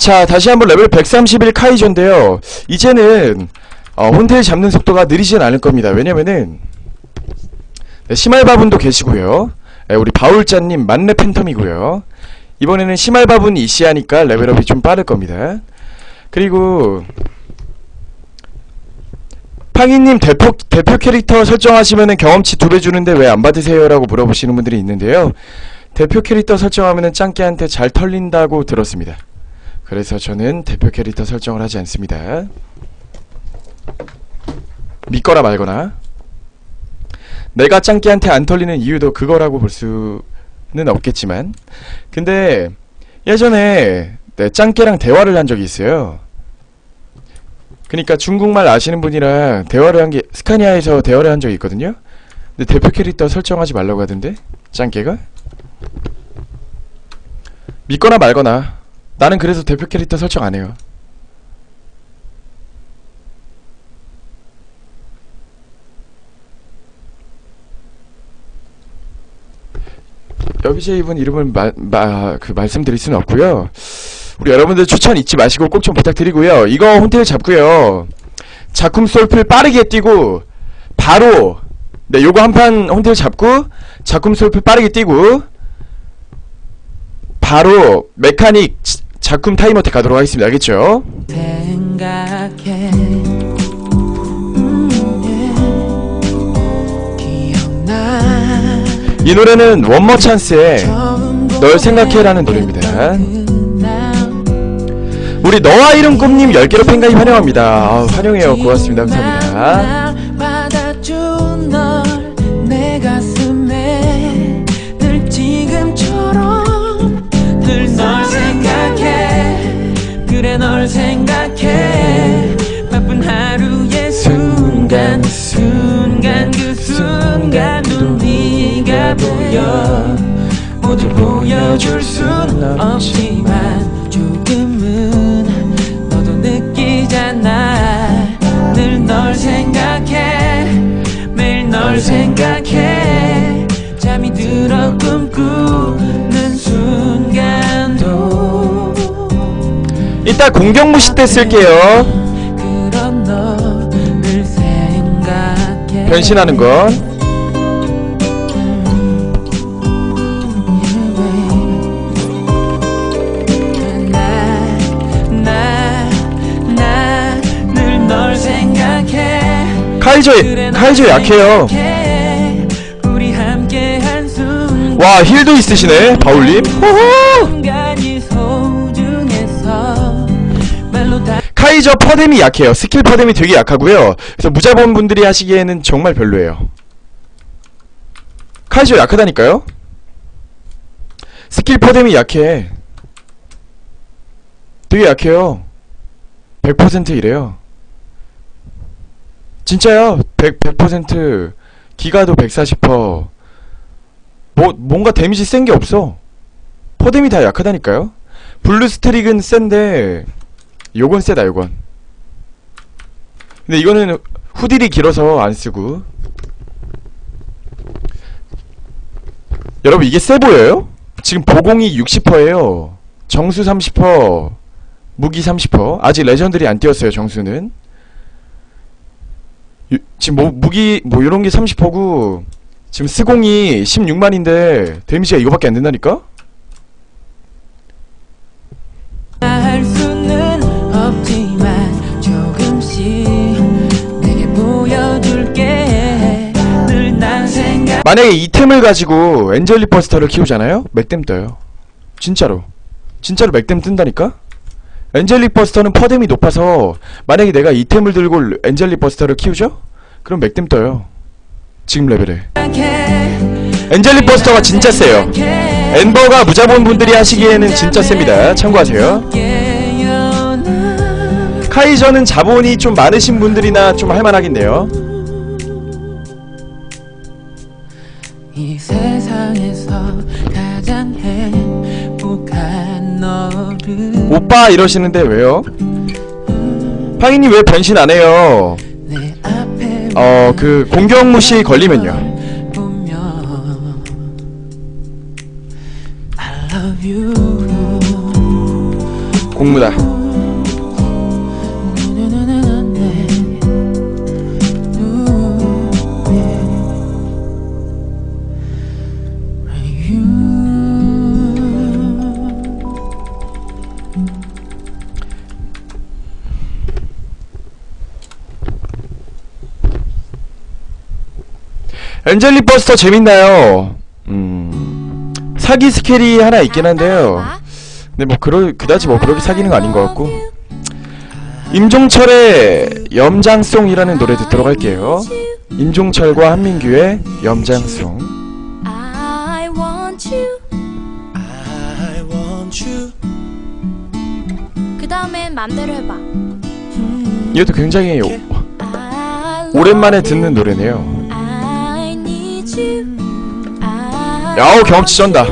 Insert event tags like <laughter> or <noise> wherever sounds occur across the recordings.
자, 다시 한번 레벨 131 카이저인데요. 이제는 어, 혼텔 잡는 속도가 느리진 않을 겁니다. 왜냐면은 네, 심할바분도 계시고요. 네, 우리 바울자님 만렙 팬텀이고요. 이번에는 심할바분 이시하니까 레벨업이 좀 빠를 겁니다. 그리고 팡이님 대표, 대표 캐릭터 설정하시면은 경험치 두 배 주는데 왜 안 받으세요? 라고 물어보시는 분들이 있는데요. 대표 캐릭터 설정하면은 짱깨한테 잘 털린다고 들었습니다. 그래서 저는 대표 캐릭터 설정을 하지 않습니다. 믿거나 말거나. 내가 짱깨한테 안 털리는 이유도 그거라고 볼 수는 없겠지만. 근데 예전에 네, 짱깨랑 대화를 한 적이 있어요. 그니까 중국말 아시는 분이랑 대화를 한 게 스카니아에서 대화를 한 적이 있거든요. 근데 대표 캐릭터 설정하지 말라고 하던데 짱깨가 믿거나 말거나 나는 그래서 대표 캐릭터 설정 안 해요. 이분 이름을 마, 마, 그 말씀드릴 수는 없고요. 우리 여러분들 추천 잊지 마시고 꼭 좀 부탁드리고요. 이거 혼텔 잡고요. 작품 솔플 빠르게 뛰고 바로 네 요거 한 판 혼텔 잡고 작품 솔플 빠르게 뛰고 바로 메카닉 지- 작품 타이머택 가도록 하겠습니다. 알겠죠? 생각해 음, 예. 기억나 이 노래는 원머 찬스의 널 생각해라는 노래입니다. 우리 너와 이름 꿈님 10개로 팬가입 환영합니다. 아, 환영해요. 고맙습니다. 감사합니다. 보여줄 순 없지만 조금은 너도 느끼잖아 늘 널 생각해 매일 널 생각해 잠이 들어 꿈꾸는 순간도 이따 공경무시 때 쓸게요. 그런 너를 생각해 변신하는 건. 카이저, 카이저 약해요. 와, 힐도 있으시네. 바울님. 카이저 퍼뎀이 약해요. 스킬 퍼뎀이 되게 약하고요. 그래서 무자본 분들이 하시기에는 정말 별로예요. 카이저 약하다니까요? 스킬 퍼뎀이 약해. 되게 약해요. 100% 이래요. 진짜요. 100, 100% 기가도 140%. 뭐, 뭔가 데미지 센 게 없어. 퍼뎀이 다 약하다니까요? 블루 스트릭은 센데, 요건 세다 요건 근데 이거는 후딜이 길어서 안 쓰고 여러분 이게 세 보여요? 지금 보공이 60%예요 정수 30% 무기 30% 아직 레전드리 안 띄었어요 정수는 유- 지금 뭐 무기 뭐 요런 게 30%고 지금 스공이 16만인데 데미지가 이거밖에 안 된다니까? 할 수는 없지만 조금씩 내게 보여줄게 늘 난 생각 만약에 이 템을 가지고 엔젤리 버스터를 키우잖아요? 맥댐 떠요. 진짜로. 진짜로 맥댐 뜬다니까? 엔젤리 버스터는 퍼뎀이 높아서 만약에 내가 이템을 들고 엔젤리 버스터를 키우죠? 그럼 맥댐 떠요. 지금 레벨에. 엔젤리 버스터가 진짜 세요. 엔버가 무자본 분들이 하시기에는 진짜 셉니다. 참고하세요. 카이저는 자본이 좀 많으신 분들이나 좀 할만하겠네요. 오빠 이러시는데 왜요? 팡이님 왜 변신 안 해요? 어, 그 걸리면요. I love you 공무다 엔젤리 버스터 재밌나요? 음 사기 스킬이 하나 있긴 한데요 근데 뭐 그러, 그다지 뭐 그렇게 사귀는 거 아닌 것 같고 임종철의 염장송이라는 노래 듣도록 할게요 임종철과 한민규의 염장송 I want you. I want you. 그 다음엔 맘대로 해봐. 이것도 굉장히 오- 오랜만에 듣는. 노래네요 야우 경험치 쩐다.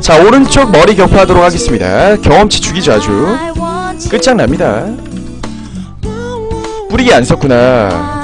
자 오른쪽 머리 격파하도록 하겠습니다. 경험치 죽이죠 아주. 끝장납니다. 뿌리기 안 썼구나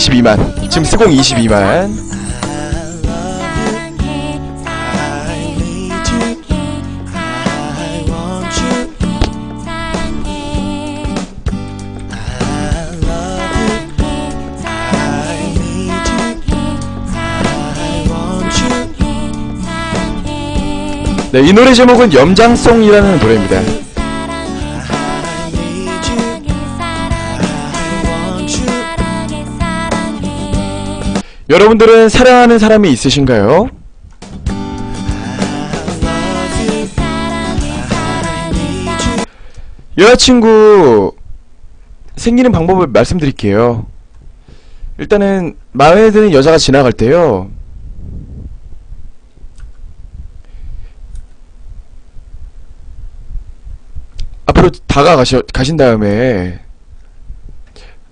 22만. 지금 스공 22만 사랑해, 사랑해, 사랑해, 사랑해, 사랑해, 사랑해, 네이 노래 제목은 염장송이라는 노래입니다 여러분들은 사랑하는 사람이 있으신가요? 여자친구 생기는 방법을 말씀드릴게요. 일단은 마음에 드는 여자가 지나갈 때요. 앞으로 다가가셔 가신 다음에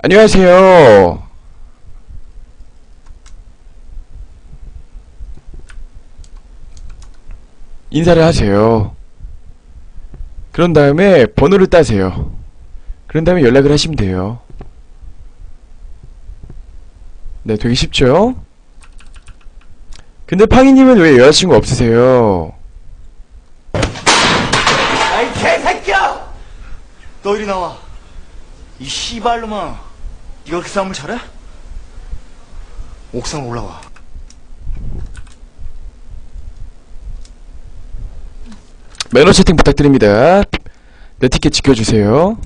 안녕하세요. 인사를 하세요. 그런 다음에 번호를 따세요. 그런 다음에 연락을 하시면 돼요. 네, 되게 쉽죠? 근데 팡이님은 왜 여자친구 없으세요? 아이 개새끼야! 너 이리 나와. 이 씨발놈아. 네가 그 싸움을 잘해? 옥상 올라와. 매너 채팅 부탁드립니다. 내 티켓 지켜주세요.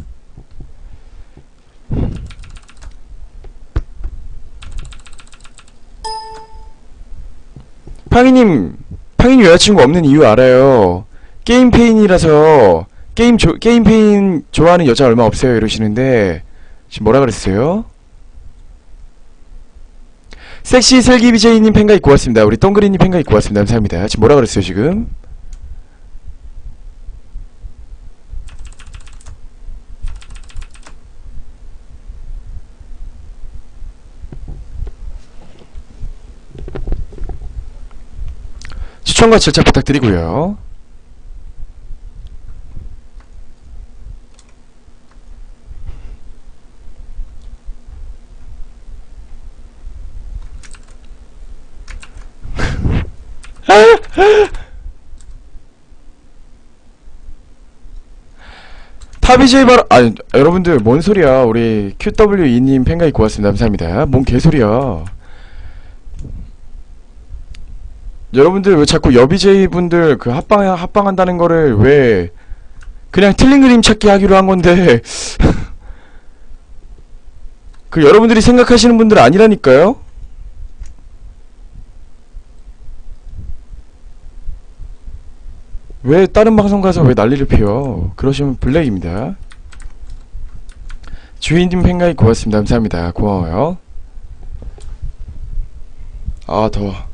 팡이님, 팡이님 여자친구 없는 이유 알아요. 게임 페인이라서 게임 조, 게임 페인 좋아하는 여자 얼마 없어요 이러시는데 지금 뭐라 그랬어요? 섹시 슬기 BJ님 팬가 입 고맙습니다. 우리 동그리님 팬가 입 고맙습니다. 감사합니다. 지금 뭐라 그랬어요 지금? 추천과 절차 부탁드리고요. 타비제이 바로 아 여러분들 뭔 소리야? 우리 QW2님 팬가입 고맙습니다. 감사합니다. 뭔 개소리야 여러분들 왜 자꾸 여비제이 분들 그 합방 합방한다는 거를 왜 그냥 틀린 그림 찾기 하기로 한 건데 <laughs> 그 여러분들이 생각하시는 분들 아니라니까요? 왜 다른 방송 가서 왜 난리를 피워? 그러시면 블랙입니다. 주인님 팬가입 고맙습니다. 감사합니다. 고마워요. 아 더워.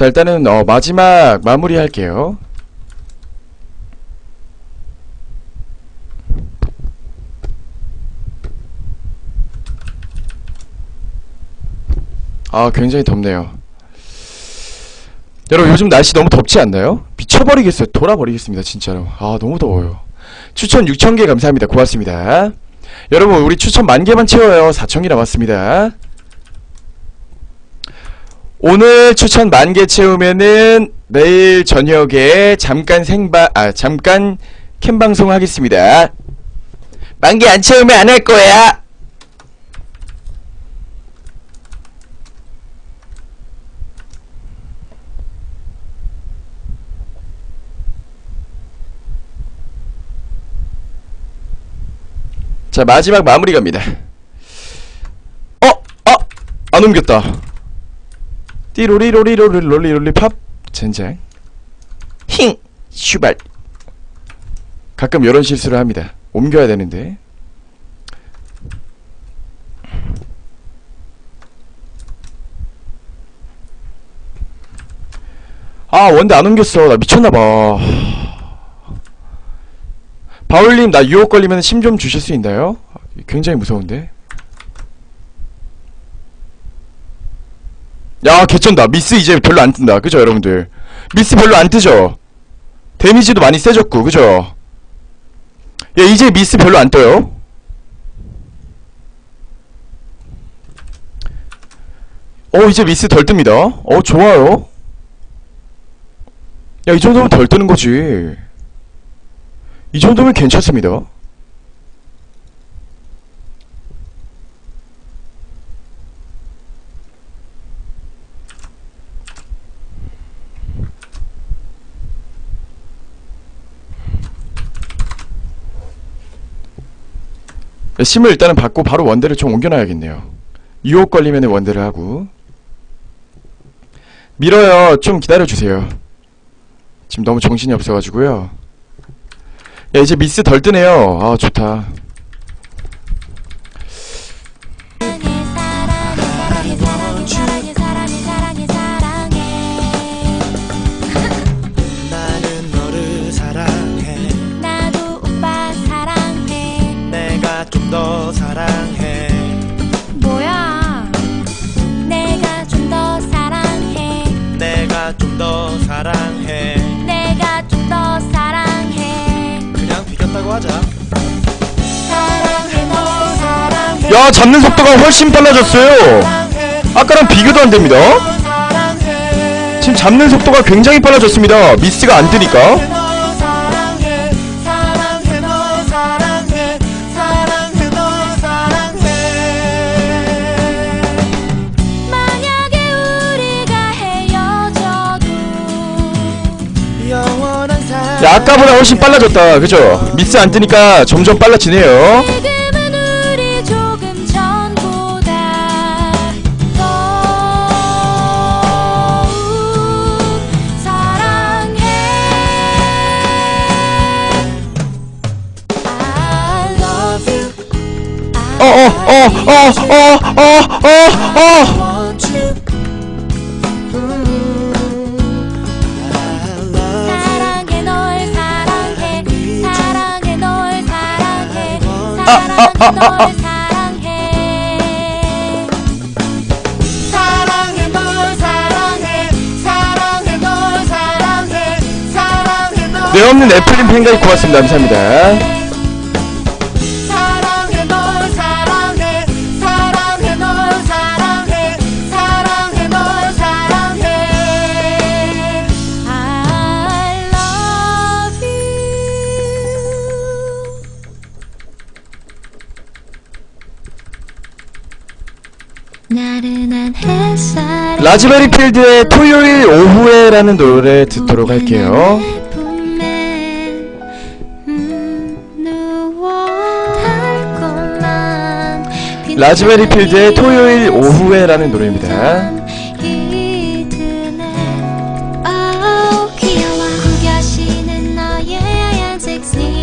자 일단은 어, 마지막 마무리 할게요. 아 굉장히 덥네요. 여러분 요즘 날씨 너무 덥지 않나요? 미쳐버리겠어요. 돌아버리겠습니다 진짜로. 아 너무 더워요. 추천 6천개 감사합니다. 고맙습니다. 여러분 우리 추천 만개만 채워요. 4천개 남았습니다. 오늘 추천 만 개 채우면은 내일 저녁에 잠깐 생방 아 잠깐 캠 방송 하겠습니다 만 개 안 채우면 안 할 거야 자 마지막 마무리 갑니다 어! 어! 안 옮겼다 띠로리로리로리로리로리 팝. 젠장. 힝. 슈발. 가끔 이런 실수를 합니다. 옮겨야 되는데. 아 원대 안 옮겼어. 나 미쳤나봐. 바울님 나 유혹 걸리면 심 좀 주실 수 있나요? 굉장히 무서운데 야 개쩐다. 미스 이제 별로 안 뜬다. 그죠 여러분들? 미스 별로 안 뜨죠? 데미지도 많이 세졌고 그죠? 야 이제 미스 별로 안 떠요. 어 이제 미스 덜 뜹니다. 어 좋아요. 야 이 정도면 덜 뜨는 거지. 이 정도면 괜찮습니다 심을 일단은 받고 바로 원대를 좀 옮겨놔야겠네요. 유혹 걸리면 원대를 하고. 밀어요. 좀 기다려주세요. 지금 너무 정신이 없어가지고요. 야 이제 미스 덜 뜨네요. 아 좋다 비겼다고 하자. 야 잡는 속도가 훨씬 빨라졌어요. 아까랑 비교도 안 됩니다. 지금 잡는 속도가 굉장히 빨라졌습니다. 미스가 안 뜨니까 야 아까보다 훨씬 빨라졌다 그죠 미스 안 뜨니까 점점 빨라지네요 지금은 우리 조금 전보다 더욱 사랑해 I love you 어어어어어어 어어 널내 없는 애플린 팬가입 고맙습니다. 감사합니다 라즈베리 필드의 토요일 오후에라는 노래 듣도록 할게요. 라즈베리 필드의 토요일 오후에라는 노래입니다.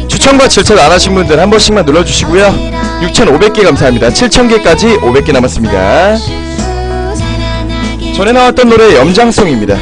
추천과 질책 안 하신 분들 한 번씩만 눌러주시고요 6,500개 감사합니다. 7,000개까지 500개 남았습니다. 전에 나왔던 노래 염장송입니다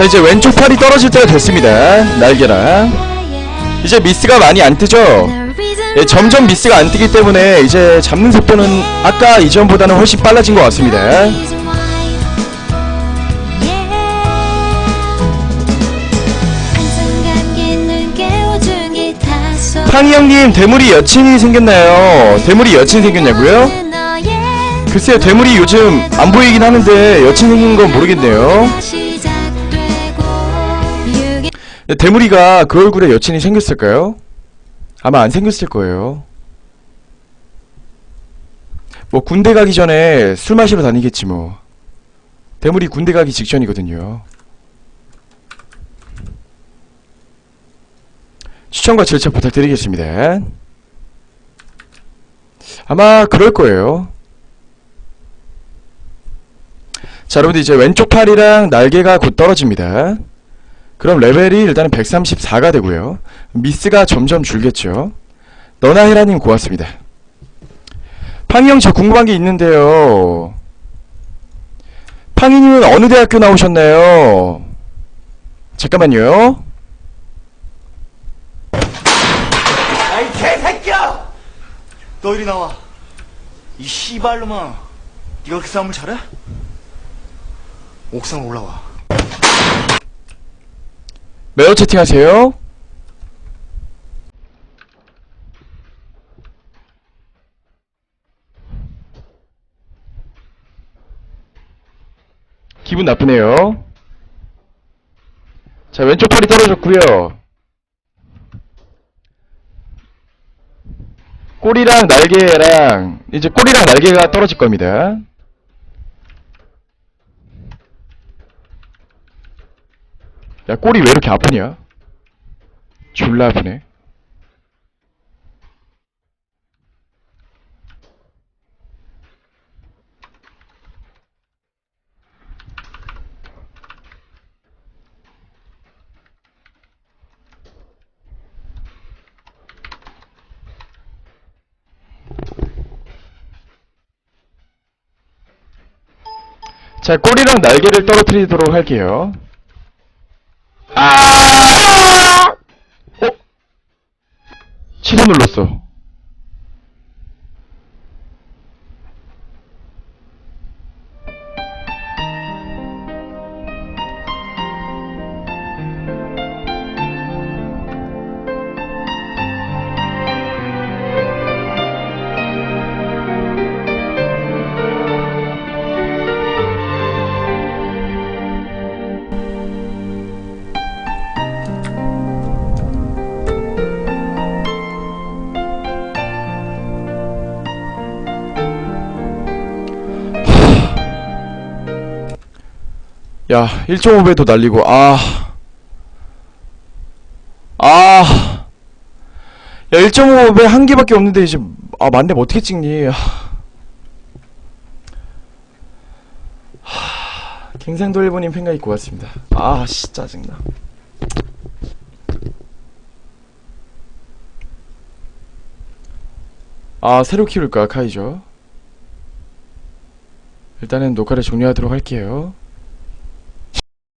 자 이제 왼쪽 팔이 떨어질 때가 됐습니다. 날개랑 이제 미스가 많이 안 뜨죠? 예, 점점 미스가 안 뜨기 때문에 이제 잡는 속도는 아까 이전보다는 훨씬 빨라진 것 같습니다. 팡이 형님 대물이 여친이 생겼나요? 대물이 여친 생겼냐고요? 글쎄요 대물이 요즘 안 보이긴 하는데 여친 생긴 건 모르겠네요 대물이가 그 얼굴에 여친이 생겼을까요? 아마 안 생겼을 거예요. 뭐 군대 가기 전에 술 마시러 다니겠지 뭐. 대물이 군대 가기 직전이거든요. 추천과 절차 부탁드리겠습니다. 아마 그럴 거예요. 자 여러분들 이제 왼쪽 팔이랑 날개가 곧 떨어집니다 그럼 레벨이 일단은 134가 되고요 미스가 점점 줄겠죠 너나 헤라님 고맙습니다 팡이 형 저 궁금한 게 있는데요 팡이님은 어느 대학교 나오셨나요? 잠깐만요 야이 개새끼야! 너 이리 나와. 이 씨발놈아. 네가 그렇게 싸움을 잘해? 옥상 올라와. 매우 채팅하세요. 기분 나쁘네요. 자 왼쪽 팔이 떨어졌고요. 꼬리랑 날개랑 이제 꼬리랑 날개가 떨어질 겁니다 야 꼬리 왜 이렇게 아프냐? 졸라 아프네. 자 꼬리랑 날개를 떨어뜨리도록 할게요 아! 어? 취소 눌렀어. 야, 1.5배도 날리고, 아. 아. 야, 1.5배 한 개밖에 없는데, 이제, 아, 만렙 어떻게 찍니? 아. 하, 갱상도 일본인 팬가입 고맙습니다. 아, 씨, 짜증나. 아, 새로 키울까, 카이죠? 일단은 녹화를 종료하도록 할게요.